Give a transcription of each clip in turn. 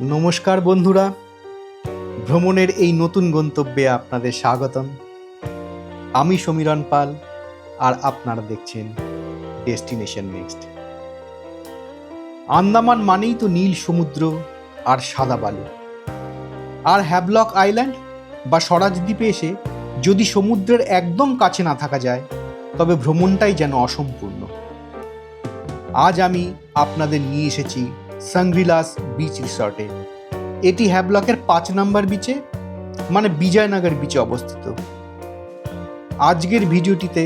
নমস্কার বন্ধুরা। ভ্রমণের এই নতুন গন্তব্যে আপনাদের স্বাগতম। আমি সমীরণ পাল আর আপনারা দেখছেন ডেস্টিনেশন নেক্সট আন্দামান মানেই তো নীল সমুদ্র আর সাদা বালু। আর হ্যাভলক আইল্যান্ড বা স্বরাজ দ্বীপে এসে যদি সমুদ্রের একদম কাছে না থাকা যায়, তবে ভ্রমণটাই যেন অসম্পূর্ণ। আজ আমি আপনাদের নিয়ে এসেছি সাংগ্রিলাস বিচ রিসর্টে। এটি হ্যাবলকের পাঁচ নম্বর বিচে মানে বিজয়নগর বিচে অবস্থিত। আজকের ভিডিওটিতে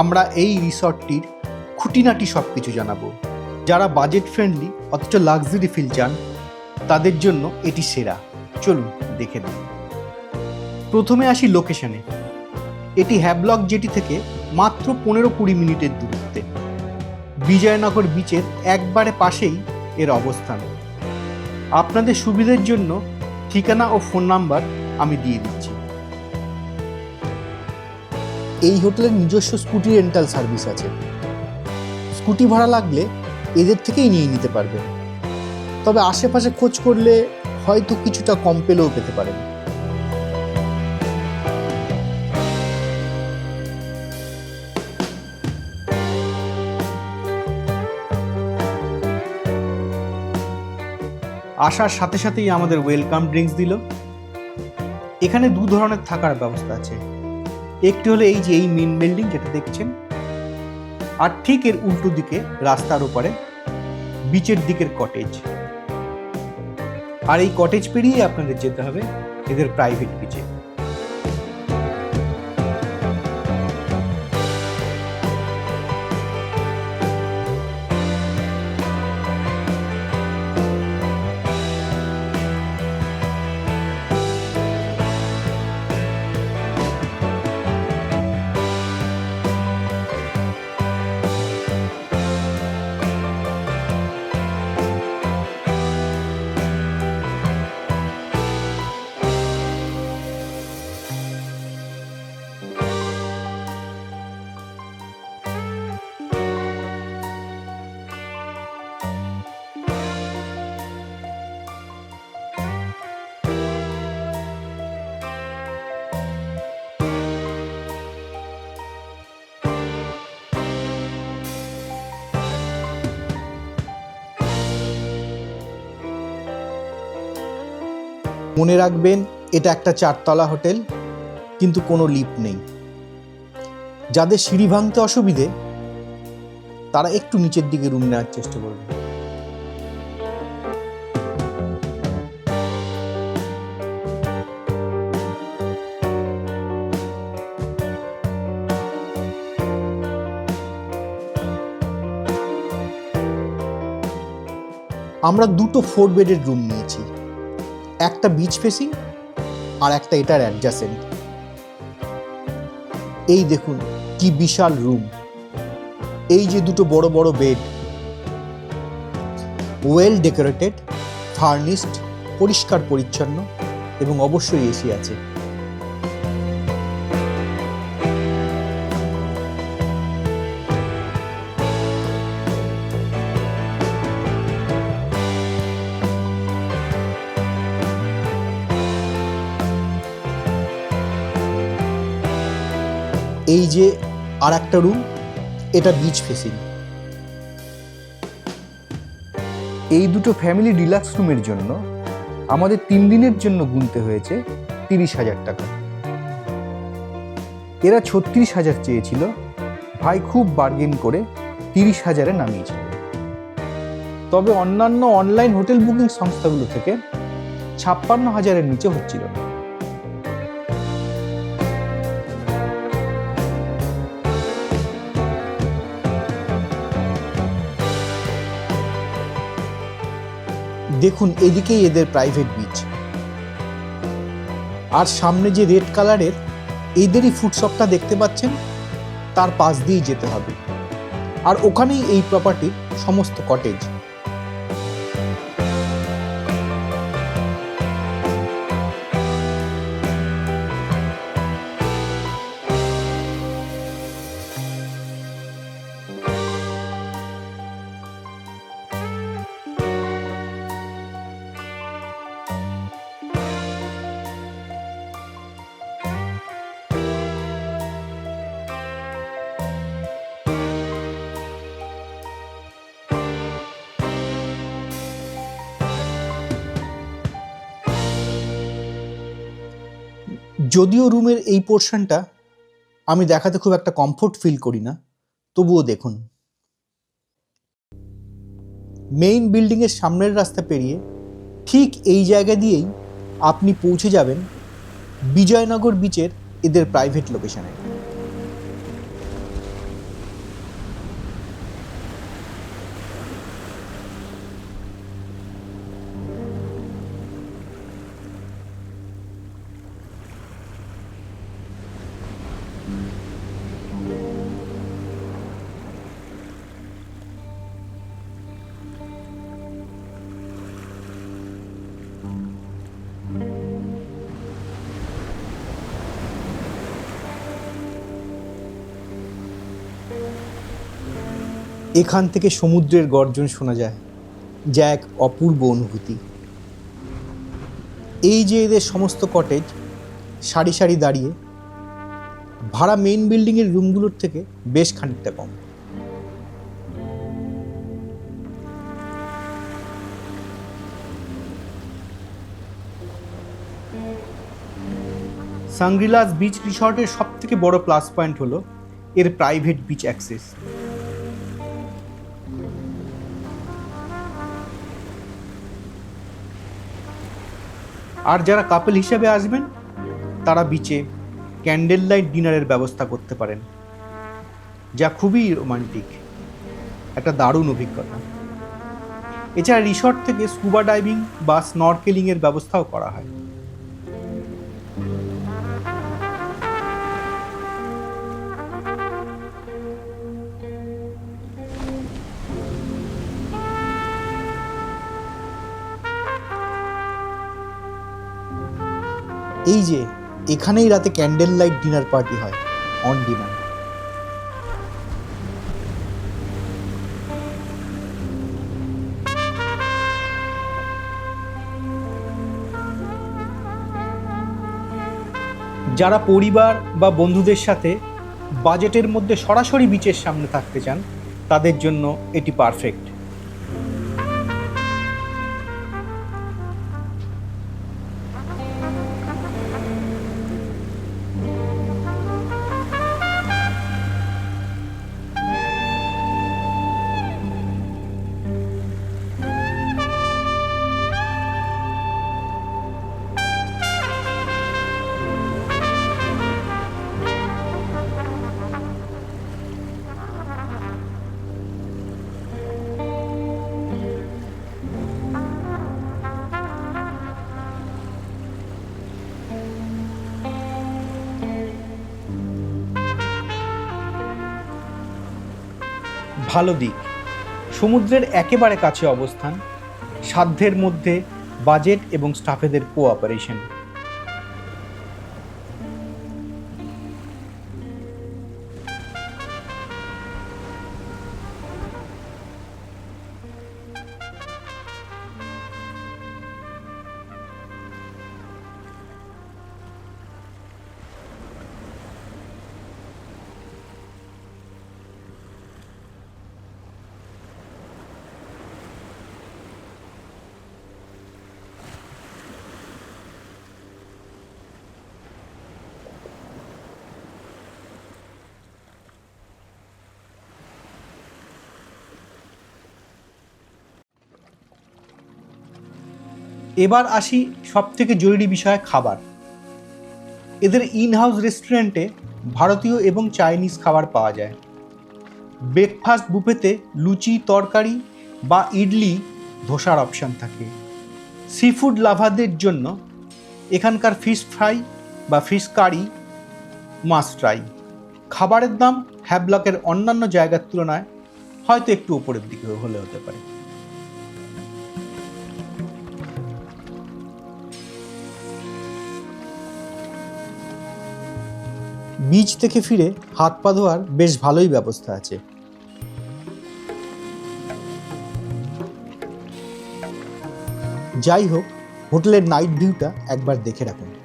আমরা এই রিসর্টটির খুঁটিনাটি সব কিছু জানাব। যারা বাজেট ফ্রেন্ডলি, অথচ লাক্সারি ফিল চান, তাদের জন্য এটি সেরা। চলুন দেখে নিন প্রথমে আসি লোকেশনে। এটি হ্যাবলক জেটি থেকে মাত্র পনেরো কুড়ি মিনিটের দূরত্বে। বিজয়নগর বিচের একবারে পাশেই এর অবস্থান। আপনাদের সুবিধের জন্য ঠিকানা ও ফোন নাম্বার আমি দিয়ে দিচ্ছি। এই হোটেলের নিজস্ব স্কুটি রেন্টাল সার্ভিস আছে। স্কুটি ভাড়া লাগলে এদের থেকেই নিয়ে নিতে পারবে তবে আশেপাশে খোঁজ করলে হয়তো কিছুটা কম পেলেও পেতে পারেন। আসার সাথে সাথেই আমাদের ওয়েলকাম ড্রিঙ্কস দিল। এখানে দু ধরনের থাকার ব্যবস্থা আছে। একটি হলো এই যে এই মেন বিল্ডিং যেটা দেখছেন, আর ঠিক এর উল্টো দিকে রাস্তার ওপারে বিচের দিকের কটেজ আর এই কটেজ পেরিয়ে আপনাদের যেতে হবে এদের প্রাইভেট বিচে মনে রাখবেন, এটা একটা চারতলা হোটেল, কিন্তু কোনো লিফট নেই। যাদের সিঁড়ি ভাঙতে অসুবিধে, তারা একটু নিচের দিকে রুম নেওয়ার চেষ্টা করবে আমরা দুটো ফোর বেডের রুম নিয়েছি। একটা বিচ ফেসিং আর একটা এটার অ্যাডজাসেন্ট এই দেখুন, কি বিশাল রুম এই যে দুটো বড় বড় বেড ওয়েল ডেকোরেটেড ফার্নিশড পরিষ্কার পরিচ্ছন্ন এবং অবশ্যই এসি আছে। এই যে আর একটা রুম এটা বিচ ফেসিং এই দুটো ফ্যামিলি ডিলাক্স রুমের জন্য আমাদের তিন দিনের জন্য গুনতে হয়েছে তিরিশ হাজার টাকা। এরা ছত্রিশ হাজার চেয়েছিল, ভাই খুব বার্গেন করে তিরিশ হাজারে নামিয়েছিল তবে অন্যান্য অনলাইন হোটেল বুকিং সংস্থাগুলো থেকে ছাপ্পান্ন হাজারের নিচে হচ্ছিল না। দেখুন, এদিকেই এদের প্রাইভেট বিচ আর সামনে যে রেড কালারের এদেরই ফুডশপটা দেখতে পাচ্ছেন, তার পাশ দিয়েই যেতে হবে। আর ওখানেই এই প্রপার্টির সমস্ত কটেজ যদিও রুমের এই পোর্শনটা আমি দেখাতে খুব একটা কমফোর্ট ফিল করি না, তবুও দেখুন। মেইন বিল্ডিংয়ের সামনের রাস্তা পেরিয়ে ঠিক এই জায়গা দিয়েই আপনি পৌঁছে যাবেন বিজয়নগর বিচের এদের প্রাইভেট লোকেশনে এখান থেকে সমুদ্রের গর্জন শোনা যায়, যা এক অপূর্ব অনুভূতি। এই যে এদের সমস্ত কটেজ সারি সারি দাঁড়িয়ে, ভাড়া মেইন বিল্ডিংয়ের রুমগুলোর থেকে বেশ খানিকটা কম। সাংগ্রিলাস বিচ রিসর্টের সব থেকে বড় প্লাস পয়েন্ট হলো এর প্রাইভেট বিচ অ্যাক্সেস আর যারা কাপেল হিসেবে আসবেন, তারা বিচে ক্যান্ডেল লাইট ডিনারের ব্যবস্থা করতে পারেন, যা খুবই রোমান্টিক একটা দারুণ অভিজ্ঞতা। এছাড়া রিসর্ট থেকে স্কুবা ডাইভিং বা স্নরকেলিংয়ের ব্যবস্থাও করা হয়। এই যে, এখানেই রাতে ক্যান্ডেল লাইট ডিনার পার্টি হয় অন ডিমান্ড যারা পরিবার বা বন্ধুদের সাথে বাজেটের মধ্যে সরাসরি বিচের সামনে থাকতে চান, তাদের জন্য এটি পারফেক্ট ভালো দিক। সমুদ্রের একেবারে কাছে অবস্থান সাধ্যের মধ্যে বাজেট এবং স্টাফেদের কোঅপারেশন এবার আসি সব থেকে জরুরি বিষয় খাবার। এদের ইন হাউস রেস্টুরেন্টে ভারতীয় এবং চাইনিজ খাবার পাওয়া যায়। ব্রেকফাস্ট বুফেতে লুচি, তরকারি বা ইডলি ধোসার অপশান থাকে। সি ফুড লাভারদের জন্য এখানকার ফিশ ফ্রাই বা ফিশ কারি মাছ ফ্রাই খাবারের দাম হ্যাবলকের অন্যান্য জায়গার তুলনায় হয়তো একটু উপরের দিকে হলে হতে পারে। বিচ থেকে ফিরে হাত পা ধোয়ার বেশ ভালোই ব্যবস্থা আছে। যাই হোক, হোটেলের নাইট ভিউটা একবার দেখে রাখুন।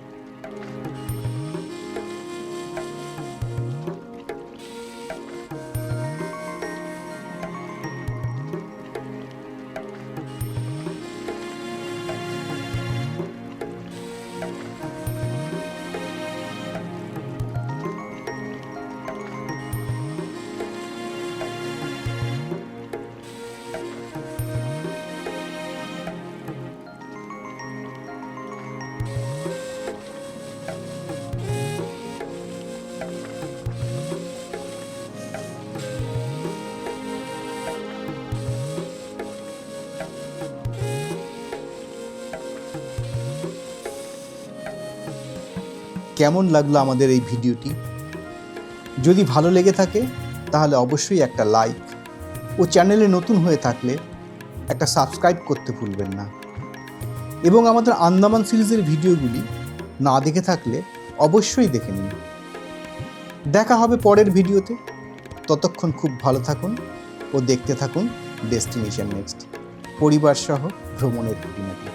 কেমন লাগল আমাদের এই ভিডিওটি? যদি ভালো লেগে থাকে, তাহলে অবশ্যই একটা লাইক ও চ্যানেলে নতুন হয়ে থাকলে একটা সাবস্ক্রাইব করতে ভুলবেন না। এবং আমাদের আন্দামান সিরিজের ভিডিওগুলি না দেখে থাকলে অবশ্যই দেখে নিন। দেখা হবে পরের ভিডিওতে। ততক্ষণ খুব ভালো থাকুন ও দেখতে থাকুন ডেস্টিনেশন নেক্সট পরিবার সহ ভ্রমণের খুঁটিনাটি